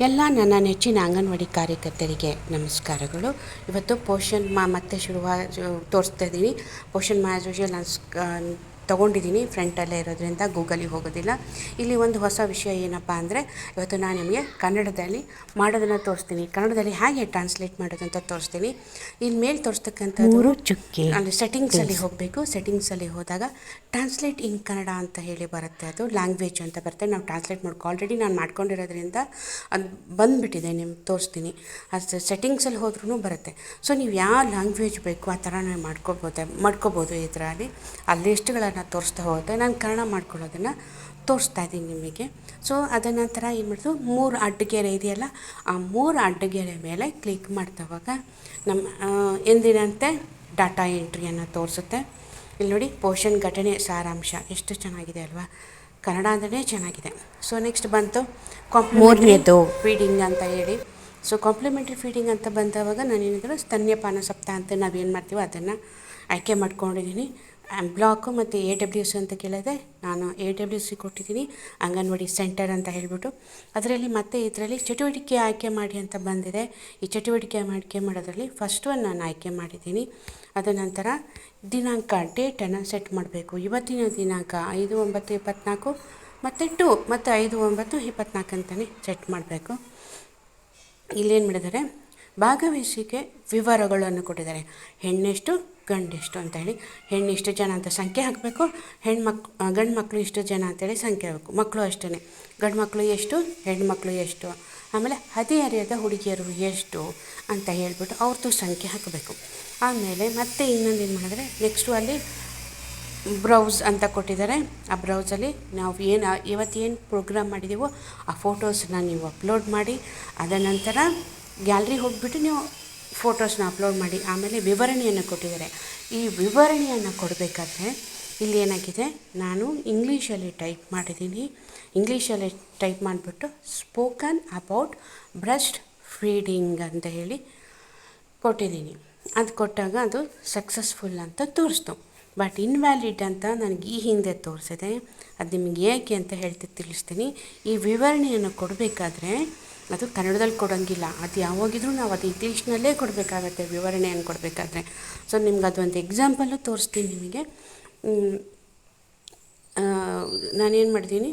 ಎಲ್ಲ ನನ್ನ ನೆಚ್ಚಿನ ಅಂಗನವಾಡಿ ಕಾರ್ಯಕರ್ತರಿಗೆ ನಮಸ್ಕಾರಗಳು. ಇವತ್ತು ಪೋಷನ್ ಮಾ ಮತ್ತೆ ಶುರುವಾ ತೋರಿಸ್ತಾ ಇದ್ದೀನಿ ಪೋಷನ್ ಮಾ ಆ್ಯಸ್ ಯೂಶುವಲ್ ತೊಗೊಂಡಿದ್ದೀನಿ ಫ್ರಂಟಲ್ಲೇ ಇರೋದ್ರಿಂದ ಗೂಗಲಿಗೆ ಹೋಗೋದಿಲ್ಲ. ಇಲ್ಲಿ ಒಂದು ಹೊಸ ವಿಷಯ ಏನಪ್ಪ ಅಂದರೆ ಇವತ್ತು ನಾನು ನಿಮಗೆ ಕನ್ನಡದಲ್ಲಿ ಮಾಡೋದನ್ನು ತೋರಿಸ್ತೀನಿ. ಕನ್ನಡದಲ್ಲಿ ಹೇಗೆ ಟ್ರಾನ್ಸ್ಲೇಟ್ ಮಾಡೋದಂತ ತೋರಿಸ್ತೀನಿ. ಇಲ್ಲಿ ಮೇಲೆ ತೋರಿಸ್ತಕ್ಕಂಥ ಮೂರು ಚುಕ್ಕೆ ಅಲ್ಲಿ ಸೆಟ್ಟಿಂಗ್ಸಲ್ಲಿ ಹೋಗಬೇಕು. ಸೆಟ್ಟಿಂಗ್ಸಲ್ಲಿ ಹೋದಾಗ ಟ್ರಾನ್ಸ್ಲೇಟ್ ಇನ್ ಕನ್ನಡ ಅಂತ ಹೇಳಿ ಬರುತ್ತೆ ಅದು. ಲ್ಯಾಂಗ್ವೇಜ್ ಅಂತ ಬರುತ್ತೆ. ನಾವು ಟ್ರಾನ್ಸ್ಲೇಟ್ ಮಾಡ್ಕೊ ಆಲ್ರೆಡಿ ನಾನು ಮಾಡ್ಕೊಂಡಿರೋದ್ರಿಂದ ಅದು ಬಂದುಬಿಟ್ಟಿದೆ ನಿಮ್ಗೆ ತೋರಿಸ್ತೀನಿ. ಅದು ಸೆಟ್ಟಿಂಗ್ಸಲ್ಲಿ ಹೋದ್ರೂ ಬರುತ್ತೆ. ಸೊ ನೀವು ಯಾವ ಲ್ಯಾಂಗ್ವೇಜ್ ಬೇಕು ಆ ಥರ ನಾವು ಮಾಡ್ಕೋಬೋದು ಮಾಡ್ಕೋಬೋದು ಇದರಲ್ಲಿ. ಆ ಲಿಸ್ಟ್ಗಳನ್ನು ತೋರಿಸ್ತಾ ಹೋಗುತ್ತೆ ನಾನು ಕನ್ನಡ ಮಾಡ್ಕೊಳ್ಳೋದನ್ನು ತೋರಿಸ್ತಾ ಇದ್ದೀನಿ ನಿಮಗೆ. ಸೊ ಅದ ನಂತರ ಏನು ಮಾಡಿದ್ರು ಮೂರು ಅಡ್ಡಗೆರೆ ಇದೆಯಲ್ಲ ಆ ಮೂರು ಅಡ್ಡಗೆರೆ ಮೇಲೆ ಕ್ಲಿಕ್ ಮಾಡ್ತವಾಗ ನಮ್ಮ ಎಂದಿನಂತೆ ಡಾಟಾ ಎಂಟ್ರಿಯನ್ನು ತೋರಿಸುತ್ತೆ. ಇಲ್ಲಿ ನೋಡಿ ಪೋಷನ್ ಘಟನೆ ಸಾರಾಂಶ. ಎಷ್ಟು ಚೆನ್ನಾಗಿದೆ ಅಲ್ವಾ? ಕನ್ನಡ ಅಂದ್ರೆ ಚೆನ್ನಾಗಿದೆ. ಸೊ ನೆಕ್ಸ್ಟ್ ಬಂತು. ಮೂರನೇದು. ಫೀಡಿಂಗ್ ಅಂತ ಹೇಳಿ. ಸೊ ಕಾಂಪ್ಲಿಮೆಂಟ್ರಿ ಫೀಡಿಂಗ್ ಅಂತ ಬಂದವಾಗ ನಾನೇನಿದ್ರು ಸ್ತನ್ಯಪಾನ ಸಪ್ತಾಹ ಅಂತ ನಾವೇನು ಮಾಡ್ತೀವೋ ಅದನ್ನು ಆಯ್ಕೆ ಮಾಡ್ಕೊಂಡಿದ್ದೀನಿ ಬ್ಲಾಕು ಮತ್ತು ಎ ಡಬ್ಲ್ಯೂ ಸಿ ಅಂತ ಕೇಳಿದೆ ನಾನು ಎ ಡಬ್ಲ್ಯೂ ಸಿ ಕೊಟ್ಟಿದ್ದೀನಿ, ಅಂಗನವಾಡಿ ಸೆಂಟರ್ ಅಂತ ಹೇಳಿಬಿಟ್ಟು. ಅದರಲ್ಲಿ ಮತ್ತೆ ಇದರಲ್ಲಿ ಚಟುವಟಿಕೆ ಆಯ್ಕೆ ಮಾಡಿ ಅಂತ ಬಂದಿದೆ. ಈ ಚಟುವಟಿಕೆ ಆಯ್ಕೆ ಮಾಡೋದ್ರಲ್ಲಿ ಫಸ್ಟ್ ಒನ್ ನಾನು ಆಯ್ಕೆ ಮಾಡಿದ್ದೀನಿ. ಅದ ನಂತರ ದಿನಾಂಕ ಡೇಟನ್ನು ಸೆಟ್ ಮಾಡಬೇಕು. ಇವತ್ತಿನ ದಿನಾಂಕ ಐದು ಒಂಬತ್ತು ಇಪ್ಪತ್ತ್ನಾಲ್ಕು ಮತ್ತು ಟು ಮತ್ತು ಐದು ಒಂಬತ್ತು ಇಪ್ಪತ್ನಾಲ್ಕು ಅಂತಲೇ ಸೆಟ್ ಮಾಡಬೇಕು. ಇಲ್ಲೇನು ಮಾಡಿದ್ದಾರೆ? ಭಾಗವಹಿಸಿಕೆ ವಿವರಗಳನ್ನು ಕೊಟ್ಟಿದ್ದಾರೆ. ಹೆಣ್ಣೆಷ್ಟು? ಗಂಡೆಷ್ಟು ಅಂತ ಹೇಳಿ, ಹೆಣ್ಣು ಇಷ್ಟು ಜನ ಅಂತ ಸಂಖ್ಯೆ ಹಾಕಬೇಕು ಹೆಣ್ಮಕ್ ಗಂಡು ಮಕ್ಕಳು ಇಷ್ಟು ಜನ ಅಂತೇಳಿ ಸಂಖ್ಯೆ ಹಾಕಬೇಕು. ಮಕ್ಕಳು ಅಷ್ಟೇ ಗಂಡು ಮಕ್ಕಳು ಎಷ್ಟು, ಹೆಣ್ಣು ಮಕ್ಕಳು ಎಷ್ಟು, ಆಮೇಲೆ ಹದಿಹರೆಯದ ಹುಡುಗಿಯರು ಎಷ್ಟು ಅಂತ ಹೇಳಿಬಿಟ್ಟು ಅವ್ರದ್ದು ಸಂಖ್ಯೆ ಹಾಕಬೇಕು. ಆಮೇಲೆ ಮತ್ತೆ ಇನ್ನೊಂದು ಏನು ಮಾಡಿದ್ರೆ ನೆಕ್ಸ್ಟು ಅಲ್ಲಿ ಬ್ರೌಸ್ ಅಂತ ಕೊಟ್ಟಿದ್ದಾರೆ. ಆ ಬ್ರೌಸಲ್ಲಿ ನಾವು ಏನು, ಇವತ್ತು ಏನು ಪ್ರೋಗ್ರಾಮ್ ಮಾಡಿದ್ದೀವೋ ಆ ಫೋಟೋಸನ್ನ ನೀವು ಅಪ್ಲೋಡ್ ಮಾಡಿ, ಅದ ನಂತರ ಗ್ಯಾಲ್ರಿ ಹೋಗಿಬಿಟ್ಟು ನೀವು ಫೋಟೋಸ್ನ ಅಪ್ಲೋಡ್ ಮಾಡಿ, ಆಮೇಲೆ ವಿವರಣೆಯನ್ನು ಕೊಟ್ಟಿದ್ದಾರೆ. ಈ ವಿವರಣೆಯನ್ನು ಕೊಡಬೇಕಾದ್ರೆ ಇಲ್ಲಿ ಏನಾಗಿದೆ, ನಾನು ಇಂಗ್ಲೀಷಲ್ಲಿ ಟೈಪ್ ಮಾಡಿದ್ದೀನಿ. ಇಂಗ್ಲೀಷಲ್ಲಿ ಟೈಪ್ ಮಾಡಿಬಿಟ್ಟು ಸ್ಪೋಕನ್ ಅಬೌಟ್ ಬ್ರೆಸ್ಟ್ ಫೀಡಿಂಗ್ ಅಂತ ಹೇಳಿ ಕೊಟ್ಟಿದ್ದೀನಿ. ಅದು ಕೊಟ್ಟಾಗ ಅದು ಸಕ್ಸಸ್ಫುಲ್ ಅಂತ ತೋರಿಸ್ತು. ಬಟ್ ಇನ್ವ್ಯಾಲಿಡ್ ಅಂತ ನನಗೆ ಈ ಹಿಂದೆ ತೋರಿಸಿದೆ. ಅದು ನಿಮಗೆ ಏಕೆ ಅಂತ ಹೇಳ್ತಿ ತಿಳಿಸ್ತೀನಿ. ಈ ವಿವರಣೆಯನ್ನು ಕೊಡಬೇಕಾದ್ರೆ ಅದು ಕನ್ನಡದಲ್ಲಿ ಕೊಡೋಂಗಿಲ್ಲ. ಅದು ಯಾವಾಗಿದ್ರೂ ನಾವು ಅದು ಇಂಗ್ಲೀಷ್ನಲ್ಲೇ ಕೊಡಬೇಕಾಗತ್ತೆ, ವಿವರಣೆಯನ್ನು ಕೊಡಬೇಕಾದ್ರೆ. ಸೊ ನಿಮ್ಗೆ ಅದೊಂದು ಎಕ್ಸಾಂಪಲ್ಲು ತೋರಿಸ್ತೀನಿ ನಿಮಗೆ. ನಾನೇನು ಮಾಡಿದ್ದೀನಿ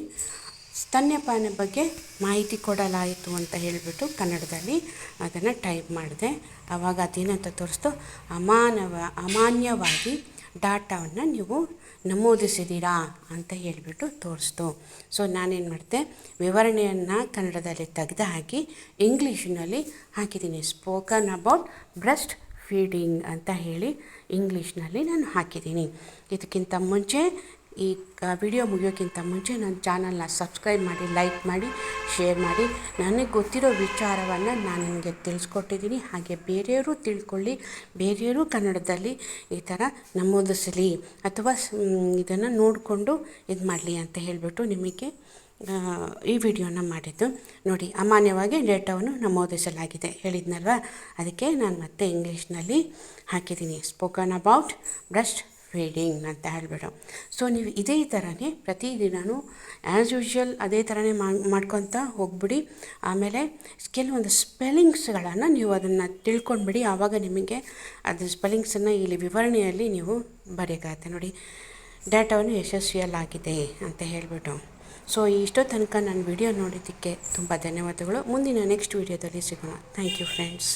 ಸ್ತನ್ಯಪಾನ ಬಗ್ಗೆ ಮಾಹಿತಿ ಕೊಡಲಾಯಿತು ಅಂತ ಹೇಳಿಬಿಟ್ಟು ಕನ್ನಡದಲ್ಲಿ ಅದನ್ನು ಟೈಪ್ ಮಾಡಿದೆ. ಆವಾಗ ಅದೇನಂತ ತೋರಿಸ್ತು? ಅಮಾನವ, ಅಮಾನ್ಯವಾಗಿ ಡಾಟಾವನ್ನು ನೀವು ನಮೂದಿಸಿದ್ದೀರಾ ಅಂತ ಹೇಳಿಬಿಟ್ಟು ತೋರಿಸ್ತು. ಸೊ, ನಾನೇನು ಮಾಡಿದೆ, ವಿವರಣೆಯನ್ನು ಕನ್ನಡದಲ್ಲಿ ತೆಗೆದು ಹಾಕಿ, ಇಂಗ್ಲೀಷಿನಲ್ಲಿ ಹಾಕಿದ್ದೀನಿ ಸ್ಪೋಕನ್ ಅಬೌಟ್ ಬ್ರೆಸ್ಟ್ ಫೀಡಿಂಗ್ ಅಂತ ಹೇಳಿ ಇಂಗ್ಲೀಷ್ನಲ್ಲಿ ನಾನು ಹಾಕಿದ್ದೀನಿ ಇದಕ್ಕಿಂತ ಮುಂಚೆ ಈ ವಿಡಿಯೋ ಮುಗಿಯೋಕ್ಕಿಂತ ಮುಂಚೆ ನನ್ನ ಚಾನಲ್ನ ಸಬ್ಸ್ಕ್ರೈಬ್ ಮಾಡಿ ಲೈಕ್ ಮಾಡಿ ಶೇರ್ ಮಾಡಿ. ನನಗೆ ಗೊತ್ತಿರೋ ವಿಚಾರವನ್ನು ನಾನು ನಿಮಗೆ ತಿಳಿಸ್ಕೊಟ್ಟಿದ್ದೀನಿ ಹಾಗೆ ಬೇರೆಯವರು ತಿಳ್ಕೊಳ್ಳಿ. ಬೇರೆಯವರು ಕನ್ನಡದಲ್ಲಿ ಈ ಥರ ನಮೂದಿಸಲಿ ಅಥವಾ ಇದನ್ನು ನೋಡಿಕೊಂಡು ಇದು ಮಾಡಲಿ ಅಂತ ಹೇಳಿಬಿಟ್ಟು ನಿಮಗೆ ಈ ವಿಡಿಯೋನ ಮಾಡಿದ್ದು. ನೋಡಿ, ಅಮಾನ್ಯವಾಗಿ ಡೇಟಾವನ್ನು ನಮೂದಿಸಲಾಗಿದೆ. ಹೇಳಿದ್ನಲ್ವ? ಅದಕ್ಕೆ ನಾನು ಮತ್ತೆ ಇಂಗ್ಲೀಷ್ನಲ್ಲಿ ಹಾಕಿದ್ದೀನಿ. ಸ್ಪೋಕನ್ ಅಬೌಟ್ ಬ್ರೆಸ್ಟ್ ಫೀಡಿಂಗ್ ಅಂತ ಹೇಳಿಬಿಟ್ಟು. ಸೊ ನೀವು ಇದೇ ಥರನೇ ಪ್ರತಿದಿನವೂ ಆ್ಯಸ್ ಯೂಶ್ವಲ್ ಅದೇ ಥರನೇ ಮಾಡ್ಕೊತ ಹೋಗ್ಬಿಡಿ. ಆಮೇಲೆ ಕೆಲವೊಂದು ಸ್ಪೆಲ್ಲಿಂಗ್ಸ್ಗಳನ್ನು ನೀವು ಅದನ್ನು ತಿಳ್ಕೊಂಡ್ಬಿಡಿ. ಆವಾಗ ನಿಮಗೆ ಅದು ಸ್ಪೆಲ್ಲಿಂಗ್ಸನ್ನು ಇಲ್ಲಿ ವಿವರಣೆಯಲ್ಲಿ ನೀವು ಬರೆಯೋಕ್ಕಾಗತ್ತೆ ನೋಡಿ ಡೇಟಾವನ್ನು ಯಶಸ್ವಿಯಲ್ಲಾಗಿದೆ ಅಂತ ಹೇಳಿಬಿಟ್ಟು. ಸೊ ಇಷ್ಟೋ ತನಕ ನನ್ನ ವಿಡಿಯೋ ನೋಡಿದ್ದಕ್ಕೆ ತುಂಬ ಧನ್ಯವಾದಗಳು. ಮುಂದಿನ ನೆಕ್ಸ್ಟ್ ವಿಡಿಯೋದಲ್ಲಿ ಸಿಗೋಣ. Thank you friends